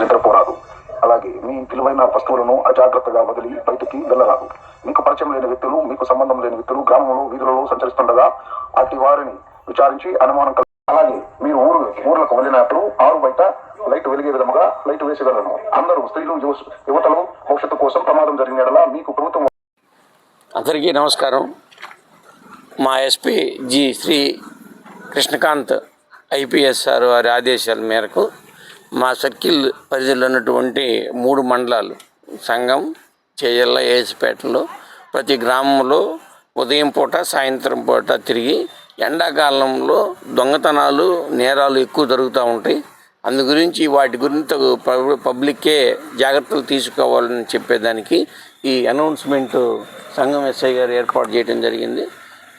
నిద్రపోరాదు అలాగే మీ విలువైన వస్తువులను అజాగ్రత్తగా వదిలి బయటికి వెళ్ళరాదు. మీకు పరిచయం లేని వ్యక్తులు మీకు సంబంధం లేని వ్యక్తులు గ్రామంలో వీధులలో సంచరిస్తుండగా అట్టి వారిని విచారించి అనుమానం కల అలాగే మీరు ఊరు ఊర్లకు వెళ్ళినప్పుడు ఆరు బయట లైట్ వెలిగే విధముగా లైట్ వేసేగలను అందరూ స్త్రీలు యువ- యువతలు భవిష్యత్తు కోసం ప్రమాదం జరిగిన మీకు ప్రభుత్వం అందరికీ నమస్కారం. మా SP G Shri Krishnakanth IPS sir వారి ఆదేశాల మేరకు మా సర్కిల్ పరిధిలో ఉన్నటువంటి మూడు మండలాలు సంఘం చేజల్ల ఏసుపేటలో ప్రతి గ్రామంలో ఉదయం పూట సాయంత్రం పూట తిరిగి ఎండాకాలంలో దొంగతనాలు నేరాలు ఎక్కువ జరుగుతూ ఉంటాయి. అందు గురించి వాటి గురించి పబ్- పబ్లిక్కే జాగ్రత్తలు తీసుకోవాలని చెప్పేదానికి ఈ అనౌన్స్మెంట్ సంఘం ఎస్ఐ గారు ఏర్పాటు చేయడం జరిగింది.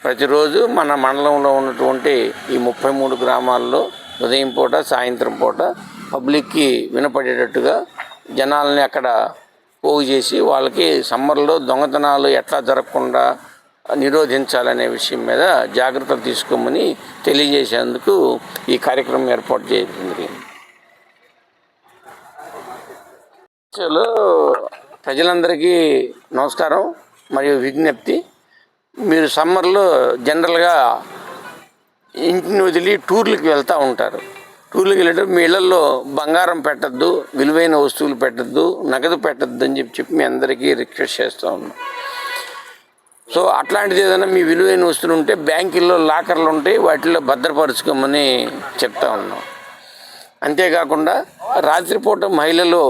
ప్రతిరోజు మన మండలంలో ఉన్నటువంటి ఈ ముప్పై మూడు గ్రామాల్లో ఉదయం పూట సాయంత్రం పూట పబ్లిక్కి వినపడేటట్టుగా జనాల్ని అక్కడ పోగు చేసి వాళ్ళకి సమ్మర్లో దొంగతనాలు ఎట్లా జరగకుండా నిరోధించాలనే విషయం మీద జాగ్రత్తలు తీసుకోమని తెలియజేసేందుకు ఈ కార్యక్రమం ఏర్పాటు చేయడం జరిగింది చలో ప్రజలందరికీ నమస్కారం మరియు విజ్ఞప్తి. మీరు సమ్మర్లో జనరల్గా ఇంటిని వదిలి టూర్లకు వెళ్తూ ఉంటారు. టూర్లకు వెళ్ళేటప్పుడు మీ ఇళ్ళలో బంగారం పెట్టద్దు విలువైన వస్తువులు పెట్టద్దు నగదు పెట్టద్దు అని చెప్పి చెప్పి మీ అందరికీ రిక్వెస్ట్ చేస్తూ ఉన్నాం. సో అట్లాంటిది ఏదైనా మీ విలువైన వస్తువులు ఉంటే బ్యాంకుల్లో లాకర్లు ఉంటాయి వాటిల్లో భద్రపరచుకోమని చెప్తా ఉన్నాం. అంతేకాకుండా రాత్రిపూట మహిళలు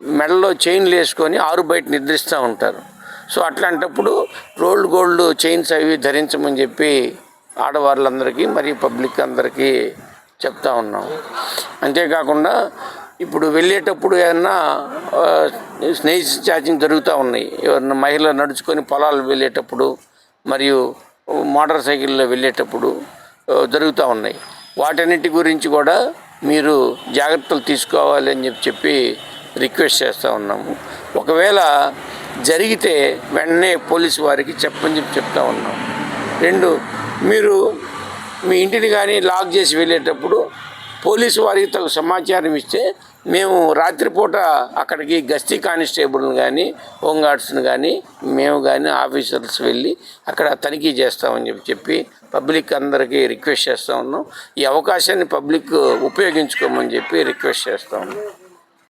మెడలో చైన్లు వేసుకొని ఆరు బయట నిద్రిస్తూ ఉంటారు. సో అట్లాంటప్పుడు రోల్డ్ గోల్డ్ చైన్స్ అవి ధరించమని చెప్పి ఆడవాళ్ళందరికీ మరియు పబ్లిక్ అందరికీ చెప్తా ఉన్నాం. అంతేకాకుండా ఇప్పుడు వెళ్ళేటప్పుడు ఏమన్నా ఆ, ఛార్జింగ్ జరుగుతూ ఉన్నాయి. ఎవరైనా మహిళలు నడుచుకొని పొలాలు వెళ్ళేటప్పుడు మరియు మోటార్ సైకిల్లో వెళ్ళేటప్పుడు జరుగుతూ ఉన్నాయి. వాటన్నిటి గురించి కూడా మీరు జాగ్రత్తలు తీసుకోవాలి అని చెప్పి చెప్పి రిక్వెస్ట్ చేస్తూ ఉన్నాము. ఒకవేళ జరిగితే వెంటనే పోలీసు వారికి చెప్పని చెప్పి చెప్తా ఉన్నాం. రెండు మీరు మీ ఇంటిని కానీ లాక్ చేసి వెళ్ళేటప్పుడు పోలీసు వారికి తగు సమాచారం ఇస్తే మేము రాత్రిపూట అక్కడికి గస్తీ కానిస్టేబుల్ని కానీ హోంగార్డ్స్ని కానీ మేము కానీ ఆఫీసర్స్ వెళ్ళి అక్కడ తనిఖీ చేస్తామని చెప్పి చెప్పి పబ్లిక్ అందరికీ రిక్వెస్ట్ చేస్తూ ఉన్నాం. ఈ అవకాశాన్ని పబ్లిక్ ఉపయోగించుకోమని చెప్పి రిక్వెస్ట్ చేస్తూ ఉన్నాం.